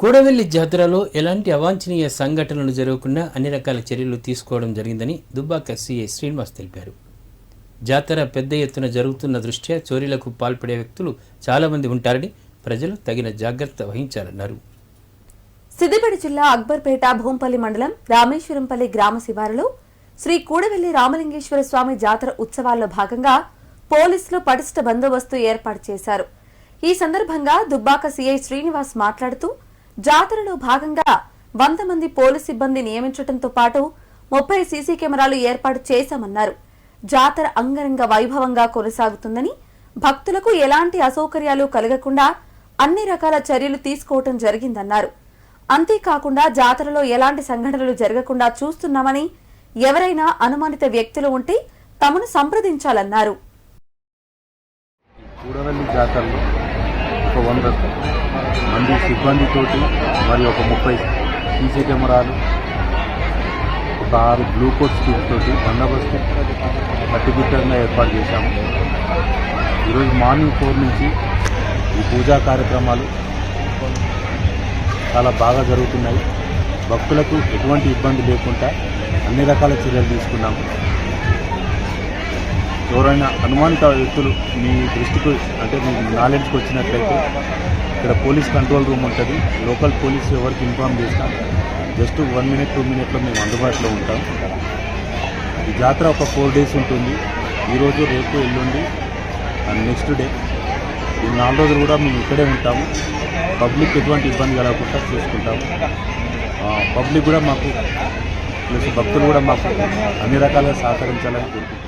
కూడవెల్లి జాతరలో ఎలాంటి అవాంఛనీయ సంఘటనలు జరగకుండా అన్ని రకాల చర్యలు తీసుకోవడం జరిగిందని దుబ్బాక సీఐ శ్రీనివాస్ తెలిపారు. జాతర పెద్ద ఎత్తున జరుగుతున్న దృష్ట్యా చోరీలకు పాల్పడే వ్యక్తులు చాలామంది ఉంటారని ప్రజలు తగిన జాగ్రత్త వహించాలన్నారు. సిద్దిపేట జిల్లా అక్బర్పేట భూంపల్లి మండలం రామేశ్వరంపల్లి గ్రామ శివారులో శ్రీ కూడవెల్లి రామలింగేశ్వర స్వామి జాతర ఉత్సవాల్లో భాగంగా పోలీసులు పటిష్ట బందోబస్తు ఏర్పాటు చేశారు. ఈ సందర్భంగా దుబ్బాక సీఐ శ్రీనివాస్ మాట్లాడుతూ జాతరలో భాగంగా వంద మంది పోలీస్ సిబ్బంది నియమించడంతో పాటు ముప్పై సీసీ కెమెరాలు ఏర్పాటు చేశామన్నారు. జాతర అంగరంగ వైభవంగా కొనసాగుతుందని భక్తులకు ఎలాంటి అసౌకర్యాలు కలగకుండా అన్ని రకాల చర్యలు తీసుకోవటం జరిగిందన్నారు. అంతేకాకుండా జాతరలో ఎలాంటి సంఘటనలు జరగకుండా చూస్తున్నామని ఎవరైనా అనుమానిత వ్యక్తులు ఉంటే తమను సంప్రదించాలన్నారు. ఒక వంద మంది సిబ్బందితోటి మరియు ఒక ముప్పై సీసీ కెమెరాలు ఒక ఆరు గ్లూకోజ్ స్టిక్ తోటి బందోబస్తు కట్టుదిట్టంగా ఏర్పాటు చేశాము. ఈరోజు మార్నింగ్ ఫోర్ నుంచి ఈ పూజా కార్యక్రమాలు చాలా బాగా జరుగుతున్నాయి. భక్తులకు ఎటువంటి ఇబ్బంది లేకుండా అన్ని రకాల చర్యలు తీసుకున్నాము. ఎవరైనా అనుమానిత వ్యక్తులు మీ దృష్టికి అంటే మీ నాలెడ్జ్కి వచ్చినట్లయితే ఇక్కడ పోలీస్ కంట్రోల్ రూమ్ ఉంటుంది. లోకల్ పోలీస్ ఎవరికి ఇన్ఫామ్ చేసినా జస్ట్ వన్ మినిట్ టూ మినిట్లో మేము అందుబాటులో ఉంటాం. ఈ జాతర ఒక ఫోర్ డేస్ ఉంటుంది. ఈరోజు రేపు ఎల్లుండి అండ్ నెక్స్ట్ డే ఈ నాలుగు రోజులు కూడా మేము ఇక్కడే ఉంటాము. పబ్లిక్ ఎటువంటి ఇబ్బంది కలగకుండా చూసుకుంటాము. పబ్లిక్ కూడా మాకు ప్లస్ భక్తులు కూడా మాకు అన్ని రకాలుగా సహకరించాలని కోరుకుంటున్నాం.